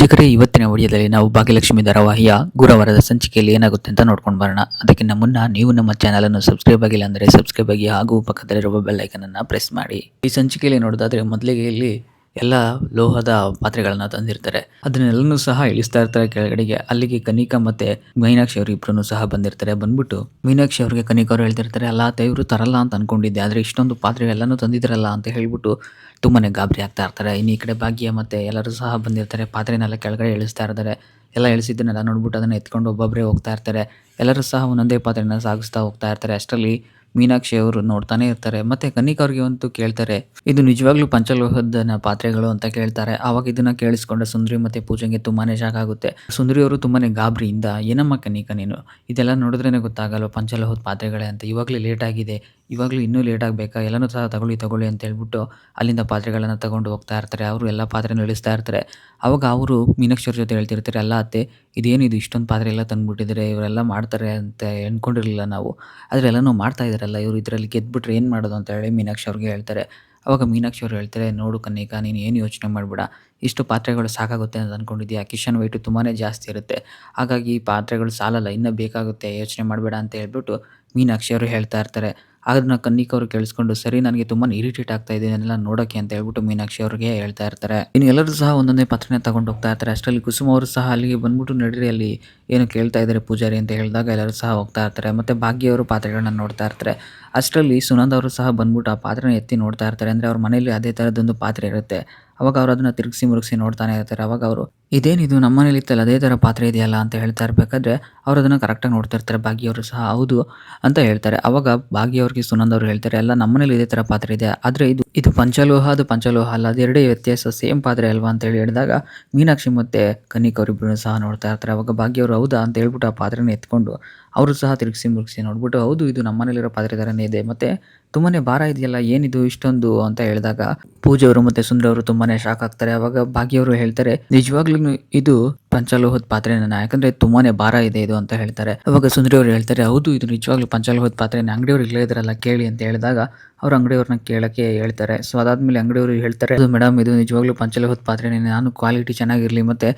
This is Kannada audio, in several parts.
ವೀಕ್ಷಕರೇ, ಇವತ್ತಿನ ವಿಡಿಯೋದಲ್ಲಿ ನಾವು ಭಾಗ್ಯಲಕ್ಷ್ಮಿ ಧಾರಾವಾಹಿಯ ಗುರುವಾರದ ಸಂಚಿಕೆಯಲ್ಲಿ ಏನಾಗುತ್ತೆ ಅಂತ ನೋಡ್ಕೊಂಡು ಬರೋಣ. ಅದಕ್ಕಿಂತ ಮುನ್ನ ನೀವು ನಮ್ಮ ಚಾನಲ್ ಅನ್ನು ಸಬ್ಸ್ಕ್ರೈಬ್ ಆಗಿಲ್ಲ ಅಂದ್ರೆ ಸಬ್ಸ್ಕ್ರೈಬ್ ಆಗಿ ಹಾಗೂ ಪಕ್ಕದಲ್ಲಿರುವ ಬೆಲ್ ಐಕನ್ ಅನ್ನು ಪ್ರೆಸ್ ಮಾಡಿ. ಈ ಸಂಚಿಕೆಯಲ್ಲಿ ನೋಡೋದಾದ್ರೆ ಮೊದಲಿಗೆ ಇಲ್ಲಿ ಎಲ್ಲ ಲೋಹದ ಪಾತ್ರೆಗಳನ್ನ ತಂದಿರ್ತಾರೆ. ಅದನ್ನೆಲ್ಲನೂ ಸಹ ಇಳಿಸ್ತಾ ಇರ್ತಾರೆ ಕೆಳಗಡೆಗೆ. ಅಲ್ಲಿಗೆ ಕನಿಕಾ ಮತ್ತೆ ಮೀನಾಕ್ಷಿ ಅವರು ಇಬ್ರು ಸಹ ಬಂದಿರ್ತಾರೆ. ಬಂದ್ಬಿಟ್ಟು ಮೀನಾಕ್ಷಿ ಅವ್ರಿಗೆ ಕನಿಕಾ ಅವರು ಹೇಳ್ತಿರ್ತಾರೆ, ಅಲ್ಲ ದೇವರು ತರಲ್ಲ ಅಂತ ಅನ್ಕೊಂಡಿದ್ದೆ. ಆದ್ರೆ ಇಷ್ಟೊಂದು ಪಾತ್ರೆ ಎಲ್ಲಾನು ತಂದಿದ್ರಲ್ಲ ಅಂತ ಹೇಳ್ಬಿಟ್ಟು ತುಂಬಾನೇ ಗಾಬರಿ ಆಗ್ತಾ ಇರ್ತಾರೆ. ಇನ್ನು ಈ ಕಡೆ ಭಾಗ್ಯ ಮತ್ತೆ ಎಲ್ಲರೂ ಸಹ ಬಂದಿರ್ತಾರೆ. ಪಾತ್ರೆನೆಲ್ಲ ಕೆಳಗಡೆ ಇಳಿಸ್ತಾ ಇರ್ತಾರೆ. ಎಲ್ಲ ಇಳಿಸಿದ್ದನ್ನೆಲ್ಲ ನೋಡ್ಬಿಟ್ಟು ಅದನ್ನ ಎತ್ಕೊಂಡು ಒಬ್ಬೊಬ್ಬರೇ ಹೋಗ್ತಾ ಇರ್ತಾರೆ. ಎಲ್ಲರೂ ಸಹ ಒಂದೊಂದೇ ಪಾತ್ರೆನ ಸಾಗಿಸ್ತಾ ಹೋಗ್ತಾ ಇರ್ತಾರೆ. ಅಷ್ಟರಲ್ಲಿ ಮೀನಾಕ್ಷಿ ಅವರು ನೋಡ್ತಾನೆ ಇರ್ತಾರೆ. ಮತ್ತೆ ಕನ್ನಿಕಾ ಅವ್ರಿಗೆ ಅಂತೂ ಕೇಳ್ತಾರೆ, ಇದು ನಿಜವಾಗ್ಲೂ ಪಂಚಲೋಹದ ಪಾತ್ರೆಗಳು ಅಂತ ಕೇಳ್ತಾರೆ. ಅವಾಗ ಇದನ್ನ ಕೇಳಿಸ್ಕೊಂಡ ಸುಂದ್ರಿ ಮತ್ತೆ ಪೂಜೆಗೆ ತುಂಬಾನೇ ಶಾಕ್ ಆಗುತ್ತೆ. ಸುಂದ್ರಿ ಅವರು ತುಂಬಾನೇ ಗಾಬರಿಯಿಂದ, ಏನಮ್ಮ ಕನ್ನಿಕಾ ನೀನು? ಇದೆಲ್ಲ ನೋಡಿದ್ರೇನೆ ಗೊತ್ತಾಗಲ್ಲ ಪಂಚಲೋಹದ ಪಾತ್ರೆಗಳೇ ಅಂತ? ಇವಾಗಲೇ ಲೇಟ್ ಆಗಿದೆ. ಇವಾಗಲೂ ಇನ್ನೂ ಲೇಟ್ ಆಗಬೇಕಾ? ಎಲ್ಲನೂ ಸಹ ತಗೊಳ್ಳಿ ತಗೊಳ್ಳಿ ಅಂತ ಹೇಳ್ಬಿಟ್ಟು ಅಲ್ಲಿಂದ ಪಾತ್ರೆಗಳನ್ನು ತಗೊಂಡು ಹೋಗ್ತಾ ಇರ್ತಾರೆ. ಅವರು ಎಲ್ಲ ಪಾತ್ರೆನ ಇಳಿಸ್ತಾ ಇರ್ತಾರೆ. ಅವಾಗ ಅವರು ಮೀನಾಕ್ಷರ ಜೊತೆ ಹೇಳ್ತಿರ್ತಾರೆ, ಅಲ್ಲ ಅತ್ತೆ, ಇದೇನಿದು? ಇಷ್ಟೊಂದು ಪಾತ್ರೆ ಎಲ್ಲ ತಂದುಬಿಟ್ಟಿದ್ದಾರೆ ಇವರೆಲ್ಲ ಮಾಡ್ತಾರೆ ಅಂತ ಅಂದ್ಕೊಂಡಿರಲಿಲ್ಲ ನಾವು. ಆದರೆ ಎಲ್ಲನೂ ಮಾಡ್ತಾ ಇದ್ದಾರಲ್ಲ ಇವರು ಇದರಲ್ಲಿ ಗೆದ್ಬಿಟ್ರೆ ಏನು ಮಾಡೋದು ಅಂತ ಹೇಳಿ ಮೀನಾಕ್ಷಿ ಅವ್ರಿಗೆ ಹೇಳ್ತಾರೆ. ಅವಾಗ ಮೀನಾಕ್ಷಿ ಅವ್ರು ಹೇಳ್ತಾರೆ, ನೋಡು ಕನ್ನಿಕಾ, ನೀನು ಏನು ಯೋಚನೆ ಮಾಡಬೇಡ. ಇಷ್ಟು ಪಾತ್ರೆಗಳು ಸಾಕಾಗುತ್ತೆ ಅಂತ ಅಂದ್ಕೊಂಡಿದ್ದೀಯಾ ಕಿಶನ್ ವೆಯ್ಟು ತುಂಬಾ ಜಾಸ್ತಿ ಇರುತ್ತೆ. ಹಾಗಾಗಿ ಈ ಪಾತ್ರೆಗಳು ಸಾಲಲ್ಲ, ಇನ್ನೂ ಬೇಕಾಗುತ್ತೆ, ಯೋಚನೆ ಮಾಡಬೇಡ ಅಂತ ಹೇಳ್ಬಿಟ್ಟು ಮೀನಾಕ್ಷಿ ಅವರು ಹೇಳ್ತಾ ಇರ್ತಾರೆ. ಅದನ್ನ ಕನ್ನಿಕ್ ಅವರು ಕೇಳಿಸ್ಕೊಂಡು, ಸರಿ, ನನಗೆ ತುಂಬಾ ಇರಿಟೇಟ್ ಆಗ್ತಾ ಇದೆ, ಇದನ್ನೆಲ್ಲ ನೋಡೋಕ್ಕೆ ಅಂತ ಹೇಳ್ಬಿಟ್ಟು ಮೀನಾಕ್ಷಿ ಅವ್ರಿಗೆ ಹೇಳ್ತಾ ಇರ್ತಾರೆ. ಇನ್ನು ಎಲ್ಲರೂ ಸಹ ಒಂದೊಂದೇ ಪತ್ರನ ತಗೊಂಡು ಹೋಗ್ತಾ ಇರ್ತಾರೆ. ಅಷ್ಟರಲ್ಲಿ ಕುಸುಮ ಅವರು ಸಹ ಅಲ್ಲಿಗೆ ಬಂದ್ಬಿಟ್ಟು ನಡೀರಿ ಅಲ್ಲಿ ಏನು ಕೇಳ್ತಾ ಇದ್ದಾರೆ ಪೂಜಾರಿ ಅಂತ ಹೇಳಿದಾಗ ಎಲ್ಲರೂ ಸಹ ಹೋಗ್ತಾ ಇರ್ತಾರೆ. ಮತ್ತೆ ಭಾಗ್ಯ ಅವರು ಪಾತ್ರೆಗಳನ್ನ ನೋಡ್ತಾ ಇರ್ತಾರೆ. ಅಷ್ಟರಲ್ಲಿ ಸುನಂದ್ ಅವರು ಸಹ ಬಂದ್ಬಿಟ್ಟು ಆ ಪಾತ್ರೆನ ಎತ್ತಿ ನೋಡ್ತಾ ಇರ್ತಾರೆ. ಅಂದರೆ ಅವ್ರ ಮನೆಯಲ್ಲಿ ಅದೇ ಥರದ್ದೊಂದು ಪಾತ್ರೆ ಇರುತ್ತೆ. ಅವಾಗ ಅವರು ಅದನ್ನು ತಿರುಗಿಸಿ ಮುರುಗಿಸಿ ನೋಡ್ತಾನೆ ಇರ್ತಾರೆ. ಅವಾಗ ಅವರು ಇದೇನಿದು ನಮ್ಮ ಮನೇಲಿ ಇತ್ತಲ್ಲ, ಅದೇ ಥರ ಪಾತ್ರೆ ಇದೆಯಲ್ಲ? ಅಂತ ಹೇಳ್ತಾ ಇರಬೇಕಾದ್ರೆ ಅವ್ರು ಅದನ್ನು ಕರೆಕ್ಟಾಗಿ ನೋಡ್ತಾ ಇರ್ತಾರೆ. ಭಾಗ್ಯ ಅವರು ಸಹ, ಹೌದು ಅಂತ ಹೇಳ್ತಾರೆ. ಅವಾಗ ಭಾಗ್ಯ ಅವ್ರಿಗೆ ಸುನಂದ್ ಅವರು ಹೇಳ್ತಾರೆ ಎಲ್ಲ ನಮ್ಮನೇಲಿ ಇದೇ ಥರ ಪಾತ್ರೆ ಇದೆ ಆದರೆ ಇದು ಇದು ಪಂಚಲೋಹ, ಅದು ಪಂಚಲೋಹ ಅಲ್ಲ ಅದೆರಡೇ ವ್ಯತ್ಯಾಸ, ಸೇಮ್ ಪಾತ್ರೆ ಅಲ್ವಾ? ಅಂತ ಹೇಳಿ ಹೇಳಿದಾಗ ಮೀನಾಕ್ಷಿ ಮತ್ತೆ ಕನಿಕ ಅವರಿಬ್ಬರು ಸಹ ನೋಡ್ತಾ ಇರ್ತಾರೆ. ಅವಾಗ ಭಾಗ್ಯ ಅವರು, ಹೌದಾ? ಅಂತ ಹೇಳ್ಬಿಟ್ಟು ಆ ಪಾತ್ರೆನ ಎತ್ಕೊಂಡು ಅವರು ಸಹ ತಿರುಗಿಸಿ ಮುರುಗಿಸಿ ನೋಡ್ಬಿಟ್ಟು ಹೌದು ಇದು ನಮ್ಮ ಮನೇಲಿರೋ ಪಾತ್ರೆ ಥರನೇ ಇದೆ. ಮತ್ತೆ ತುಂಬಾನೇ ಭಾರ ಇದೆಯಲ್ಲ, ಏನಿದು ಇಷ್ಟೊಂದು ಅಂತ ಹೇಳಿದಾಗ ಪೂಜೆ ಅವರು ಮತ್ತೆ ಸುಂದರ ಅವರು ತುಂಬಾನೇ ಶಾಕ್ ಆಗ್ತಾರೆ. ಅವಾಗ ಭಾಗ್ಯ ಅವರು ಹೇಳ್ತಾರೆ, ನಿಜವಾಗ್ಲೂ ಇದು ಪಂಚಲೋಹದ ಪಾತ್ರೆನ? ಯಾಕಂದ್ರೆ ತುಂಬಾನೇ ಭಾರ ಇದೆ ಇದು ಅಂತ ಹೇಳ್ತಾರೆ. ಅವಾಗ ಸುಂದರಿ ಅವರು ಹೇಳ್ತಾರೆ, ಹೌದು, ಇದು ನಿಜವಾಗ್ಲೂ ಪಂಚಲೋಹದ ಪಾತ್ರೆನ? ಅಂಗಡಿಯವರು ಇಲ್ಲೇ ಇದ್ರಲ್ಲ ಕೇಳಿ ಅಂತ ಹೇಳಿದಾಗ ಅವ್ರ ಅಂಗಡಿಯವ್ರನ್ನ ಕೇಳಕ್ಕೆ ಹೇಳ್ತಾರೆ. ಸೊ ಅದಾದ್ಮೇಲೆ ಅಂಗಡಿಯವರು ಹೇಳ್ತಾರೆ ಅದು ಮೇಡಮ್ ಇದು ನಿಜವಾಗ್ಲೂ ಪಂಚಲೋಹದ ಪಾತ್ರೆನೇ. ನಾನು ಕ್ವಾಲಿಟಿ ಚೆನ್ನಾಗಿರಲಿ ಮತ್ತೆ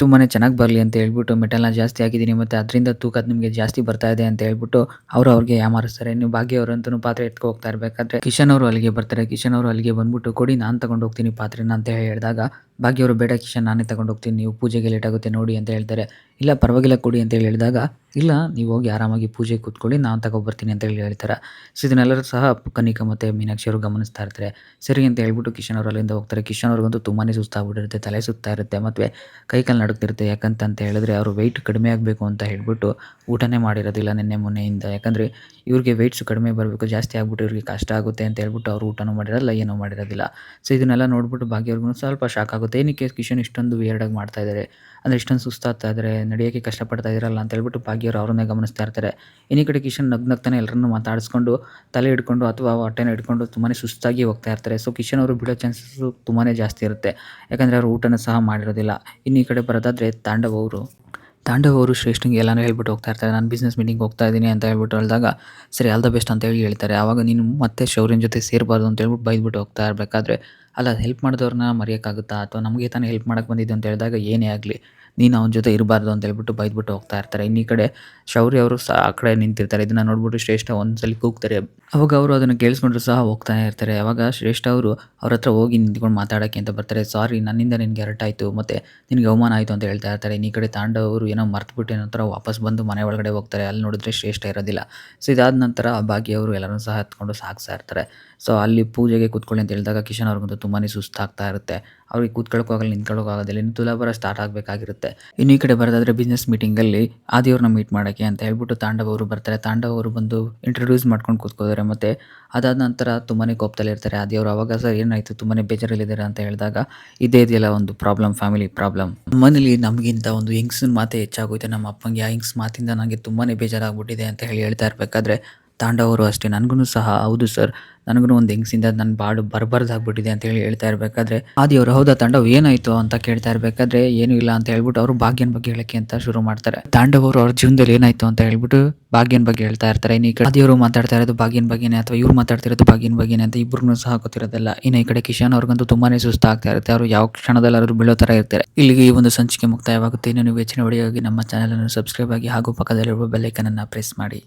ತುಂಬಾ ಚೆನ್ನಾಗಿ ಬರಲಿ ಅಂತ ಹೇಳ್ಬಿಟ್ಟು ಮೆಟಲ್ನ ಜಾಸ್ತಿ ಹಾಕಿದ್ದೀನಿ ಮತ್ತು ಅದರಿಂದ ತೂಕ ನಿಮಗೆ ಜಾಸ್ತಿ ಬರ್ತಾ ಇದೆ ಅಂತ ಹೇಳ್ಬಿಟ್ಟು ಅವರು ಅವ್ರಿಗೆ ಯಾಮಾರಿಸ್ತಾರೆ. ನೀವು ಭಾಗ್ಯ ಅವರಂತೂ ಪಾತ್ರೆ ಎತ್ಕೊ ಹೋಗ್ತಾ ಇರಬೇಕಾದ್ರೆ ಕಿಶನ್ ಅವರು ಅಲ್ಲಿಗೆ ಬರ್ತಾರೆ. ಕಿಶನ್ ಅವರು ಅಲ್ಲಿಗೆ ಬಂದ್ಬಿಟ್ಟು, ಕೊಡಿ, ನಾನು ತಗೊಂಡು ಹೋಗ್ತೀನಿ ಪಾತ್ರೆನ, ಅಂತ ಹೇಳಿ ಹೇಳಿದಾಗ ಭಾಗ್ಯವರು ಬೇಡ ಕಿಶನ್, ನಾನೇ ತಗೊಂಡು ಹೋಗ್ತೀನಿ, ನೀವು ಪೂಜೆಗೆ ಲೇಟ್ ಆಗುತ್ತೆ, ನೋಡಿ, ಅಂತ ಹೇಳ್ತಾರೆ. ಇಲ್ಲ, ಪರವಾಗಿಲ್ಲ ಕೊಡಿ ಅಂತೇಳಿ ಹೇಳಿದಾಗ, ಇಲ್ಲ, ನೀವು ಹೋಗಿ ಆರಾಮಾಗಿ ಪೂಜೆ ಕೂತ್ಕೊಳ್ಳಿ, ನಾನು ತಗೊಬರ್ತೀನಿ ಅಂತ ಹೇಳಿ ಹೇಳ್ತಾರೆ ಸೊ ಇದನ್ನೆಲ್ಲರೂ ಸಹ ಕನಿಕ ಮತ್ತು ಮೀನಾಕ್ಷಿ ಅವರು ಗಮನಿಸ್ತಾ ಇರ್ತಾರೆ. ಸರಿ ಅಂತ ಹೇಳ್ಬಿಟ್ಟು ಕಿಶನ್ ಅವರು ಅಲ್ಲಿಂದ ಹೋಗ್ತಾರೆ. ಕಿಶನ್ ಅವ್ರಿಗಂತೂ ತುಂಬಾ ಸುಸ್ತಾಗ್ಬಿಟ್ಟಿರುತ್ತೆ, ತಲೆ ಸುತ್ತಾ ಇರುತ್ತೆ, ಮತ್ತು ಕೈಕಾಲು ನಡುಗ್ತಿರುತ್ತೆ. ಯಾಕಂತ ಅಂತ ಹೇಳಿದ್ರೆ ಅವರು ವೆಯ್ಟ್ ಕಡಿಮೆ ಆಗಬೇಕು ಅಂತ ಹೇಳ್ಬಿಟ್ಟು ಊಟನೇ ಮಾಡಿರೋದಿಲ್ಲ ನಿನ್ನೆ ಮೊನ್ನೆಯಿಂದ. ಯಾಕಂದರೆ ಇವ್ರಿಗೆ ವೆಯ್ಟ್ಸು ಕಡಿಮೆ ಬರಬೇಕು, ಜಾಸ್ತಿ ಆಗ್ಬಿಟ್ಟು ಇವ್ರಿಗೆ ಕಷ್ಟ ಆಗುತ್ತೆ ಅಂತ ಹೇಳ್ಬಿಟ್ಟು ಅವರು ಊಟನೂ ಮಾಡಿರಲ್ಲ ಏನೂ ಮಾಡಿರೋದಿಲ್ಲ. ಸೊ ಇದನ್ನೆಲ್ಲ ನೋಡ್ಬಿಟ್ಟು ಭಾಗ್ಯವ್ರಿಗೂ ಸ್ವಲ್ಪ ಶಾಕ್ ಆಗುತ್ತೆ. ಏನಕ್ಕೆ ಕಿಶನ್ ಇಷ್ಟೊಂದು ವಿಯರ್ಡಾಗಿ ಮಾಡ್ತಾ ಇದ್ದಾರೆ ಅಂದರೆ ಇಷ್ಟೊಂದು ಸುಸ್ತಾಗ್ತಾ ಇದ್ದಾರೆ ನಡೆಯೋಕ್ಕೆ ಕಷ್ಟಪಡ್ತಾ ಇದ್ದಾರಲ್ಲ ಅಂತ ಹೇಳ್ಬಿಟ್ಟು ಭಾಗ್ಯವ್ರು ಅವ್ರನ್ನೇ ಗಮನಿಸ್ತಾ ಇರ್ತಾರೆ. ಇನ್ನು ಕಡೆ ಕಿಶನ್ ನಗ್ನಗ್ತಾನೆ ಎಲ್ಲರನ್ನೂ ಮಾತಾಡಿಸ್ಕೊಂಡು ತಲೆ ಹಿಡ್ಕೊಂಡು ಅಥವಾ ಹೊಟ್ಟೆನ ಹಿಡ್ಕೊಂಡು ತುಂಬಾ ಸುಸ್ತಾಗಿ ಹೋಗ್ತಾ ಇರ್ತಾರೆ. ಸೊ ಕಿಶನ್ ಅವರು ಬಿಡೋ ಚಾನ್ಸಸ್ಸು ತುಂಬಾ ಜಾಸ್ತಿ ಇರುತ್ತೆ. ಯಾಕಂದರೆ ಅವರು ಊಟನ ಸಹ ಮಾಡಿರೋದಿಲ್ಲ. ಇನ್ನು ಈ ಕಡೆ ಬರೋದಾದರೆ ತಾಂಡವ್ ಅವರು. ತಾಂಡವ್ ಅವರು ಶ್ರೇಷ್ಠಂಗೆ ಎಲ್ಲಾನು ಹೇಳ್ಬಿಟ್ಟು ಹೋಗ್ತಾ ಇರ್ತಾರೆ. ನಾನು ಬಿಸ್ನೆಸ್ ಮೀಟಿಂಗ್ ಹೋಗ್ತಾ ಇದ್ದೀನಿ ಅಂತ ಹೇಳ್ಬಿಟ್ಟು ಹೇಳಿದಾಗ, ಸರಿ ಆಲ್ ದ ಬೆಸ್ಟ್ ಅಂತ ಹೇಳಿ ಹೇಳ್ತಾರೆ. ಆವಾಗ ನೀನು ಮತ್ತೆ ಶೌರ್ಯನ ಜೊತೆ ಸೇರಬಾರ್ದು ಅಂತ ಹೇಳ್ಬಿಟ್ಟು ಬೈದ್ಬಿಟ್ಟು ಹೋಗ್ತಾ ಇರಬೇಕಾದ್ರೆ, ಅಲ್ಲ ಹೆಲ್ಪ್ ಮಾಡಿದವ್ರನ್ನ ಮರೆಯೋಕ್ಕಾಗುತ್ತಾ? ಅಥವಾ ನಮಗೆ ತಾನೇ ಹೆಲ್ಪ್ ಮಾಡೋಕ್ಕೆ ಬಂದಿದ್ದು? ಅಂತ ಹೇಳಿದಾಗ, ಏನೇ ಆಗಲಿ. ನೀನು ಅವನ ಜೊತೆ ಇರಬಾರ್ದು ಅಂತ ಹೇಳ್ಬಿಟ್ಟು ಬೈದ್ಬಿಟ್ಟು ಹೋಗ್ತಾ ಇರ್ತಾರೆ. ಇನ್ನು ಕಡೆ ಶೌರ್ಯ ಅವರು ಸಹ ಆ ಕಡೆ ನಿಂತಿರ್ತಾರೆ. ಇದನ್ನು ನೋಡ್ಬಿಟ್ಟು ಶ್ರೇಷ್ಠ ಒಂದ್ಸಲಿ ಕೂಗ್ತಾರೆ. ಅವಾಗ ಅವರು ಅದನ್ನು ಕೇಳಿಸ್ಕೊಂಡ್ರು ಸಹ ಹೋಗ್ತಾನೆ ಇರ್ತಾರೆ. ಅವಾಗ ಶ್ರೇಷ್ಠ ಅವರು ಅವ್ರ ಹತ್ರ ಹೋಗಿ ನಿಂತ್ಕೊಂಡು ಮಾತಾಡೋಕ್ಕೆ ಅಂತ ಬರ್ತಾರೆ. ಸಾರಿ, ನನ್ನಿಂದ ನಿನಗೆ ಹರಟಾಯಿತು ಮತ್ತು ನಿನಗೆ ಅವಮಾನ ಆಯಿತು ಅಂತ ಹೇಳ್ತಾ ಇರ್ತಾರೆ. ಇನ್ನು ಕಡೆ ತಾಂಡವರು ಏನೋ ಮರ್ತುಬಿಟ್ಟು ನಂತರ ವಾಪಸ್ ಬಂದು ಮನೆ ಒಳಗಡೆ ಹೋಗ್ತಾರೆ. ಅಲ್ಲಿ ನೋಡಿದ್ರೆ ಶ್ರೇಷ್ಠ ಇರೋದಿಲ್ಲ. ಸೊ ಇದಾದ ನಂತರ ಬಾಕಿಯವರು ಎಲ್ಲರೂ ಸಹ ಹತ್ಕೊಂಡು ಸಾಗಿಸ್ತಾ ಇರ್ತಾರೆ. ಸೊ ಅಲ್ಲಿ ಪೂಜೆಗೆ ಕೂತ್ಕೊಳ್ಳಿ ಅಂತ ಹೇಳಿದಾಗ ಕಿಶನ್ ಅವ್ರಿಗಂತೂ ತುಂಬಾ ಸುಸ್ತಾಗ್ತಾ ಇರುತ್ತೆ. ಅವ್ರಿಗೆ ಕೂತ್ಕೊಳ್ಳೋಕ್ಕಾಗಲ್ಲ ನಿಂತ್ಕೊಳ್ಳೋಕ್ಕಾಗೋದಿಲ್ಲ ಇನ್ನು ತುಲಾಭಾರ ಸ್ಟಾರ್ಟ್ ಆಗಬೇಕಾಗಿರುತ್ತೆ. ಇನ್ನು ಈ ಕಡೆ ಬರೋದಾದ್ರೆ ಬಿಸ್ನೆಸ್ ಮೀಟಿಂಗಲ್ಲಿ ಆದಿಯವ್ರನ್ನ ಮೀಟ್ ಮಾಡೋಕ್ಕೆ ಅಂತ ಹೇಳ್ಬಿಟ್ಟು ತಾಂಡವ್ ಅವರು ಬರ್ತಾರೆ. ತಾಂಡವ್ ಅವರು ಬಂದು ಇಂಟ್ರೊಡ್ಯೂಸ್ ಮಾಡ್ಕೊಂಡು ಕೂತ್ಕೋತಾರೆ ಮತ್ತು ಅದಾದ ನಂತರ ತುಂಬಾ ಕೋಪದಲ್ಲಿ ಇರ್ತಾರೆ. ಆದಿಯವರು ಅವಾಗ ಸರ್ ಏನಾಯಿತು? ತುಂಬಾ ಬೇಜಾರಲ್ಲಿದ್ದಾರೆ ಅಂತ ಹೇಳಿದಾಗ ಇದೇ ಇದೆಯಲ್ಲ ಒಂದು ಪ್ರಾಬ್ಲಮ್ ಫ್ಯಾಮಿಲಿ ಪ್ರಾಬ್ಲಮ್ ಮನೇಲಿ ನಮಗಿಂತ ಒಂದು ಹಿಂಗ್ಸಿನ ಮಾತೇ ಹೆಚ್ಚಾಗೋಯ್ತು. ನಮ್ಮ ಅಪ್ಪಂಗೆ ಆ ಹಿಂಗ್ಸ್ ಮಾತಿಂದ ನನಗೆ ತುಂಬಾ ಬೇಜಾರಾಗ್ಬಿಟ್ಟಿದೆ ಅಂತ ಹೇಳಿ ಹೇಳ್ತಾ ಇರಬೇಕಾದ್ರೆ ತಾಂಡವ್ ಅವರು ಅಷ್ಟೇ. ನನಗೂ ಸಹ ಹೌದು ಸರ್ ನನಗೂ ಒಂದು ಹೆಂಗಸಿಂದ ನನ್ನ ಬಾಡು ಬರ್ಬಾರ್ದಾಗ್ಬಿಟ್ಟಿದೆ ಅಂತ ಹೇಳಿ ಹೇಳ್ತಾ ಇರಬೇಕಾದ್ರೆ, ಆದಿಯವರು, ಹೌದಾ ತಾಂಡವ್? ಏನಾಯ್ತು? ಅಂತ ಕೇಳ್ತಾ ಇರಬೇಕಾದ್ರೆ, ಏನೂ ಇಲ್ಲ ಅಂತ ಹೇಳ್ಬಿಟ್ಟು ಅವರು ಭಾಗ್ಯನ ಬಗ್ಗೆ ಹೇಳಕ್ಕೆ ಅಂತ ಶುರು ಮಾಡ್ತಾರೆ. ತಾಂಡವರು ಅವರು ಅವ್ರ ಜೀವನದಲ್ಲಿ ಏನಾಯ್ತು ಅಂತ ಹೇಳ್ಬಿಟ್ಟು ಭಾಗ್ಯನ ಬಗ್ಗೆ ಹೇಳ್ತಾ ಇರ್ತಾರೆ. ಇನ್ನು ಈ ಕಡೆ ಆದಿಯವರು ಮಾತಾಡ್ತಾ ಇರೋದು ಭಾಗ್ಯನ ಬಗ್ಗೆನೇ ಅಥವಾ ಇವ್ರು ಮಾತಾಡ್ತಿರೋದು ಭಾಗ್ಯನ ಬಗ್ಗೆನೇ ಅಂತ ಇಬ್ಬರು ಸಹ ಗೊತ್ತಿರೋದಿಲ್ಲ. ಇನ್ನು ಈ ಕಡೆ ಕಿಶನ್ ಅವ್ರಿಗಂತೂ ತುಂಬಾನೇ ಸುಸ್ತ ಆಗ್ತಾ ಇರುತ್ತೆ. ಅವರು ಯಾವ ಕ್ಷಣದಲ್ಲಾದ್ರೂ ಬೀಳೋ ತರ ಇರ್ತಾರೆ. ಇಲ್ಲಿಗೆ ಈ ಒಂದು ಸಂಚಿಕೆ ಮುಕ್ತಾಯವಾಗುತ್ತೆ. ಇನ್ನು ನೀವು ಹೆಚ್ಚಿನ ಒಡೆಯಾಗಿ ನಮ್ಮ ಚಾನಲನ್ನು ಸಬ್ಸ್ಕ್ರೈಬ್ ಆಗಿ ಹಾಗೂ ಪಕ್ಕದಲ್ಲಿರುವ ಬೆಲ್ಲೈಕನ್ ಅನ್ನ ಪ್ರೆಸ್ ಮಾಡಿ.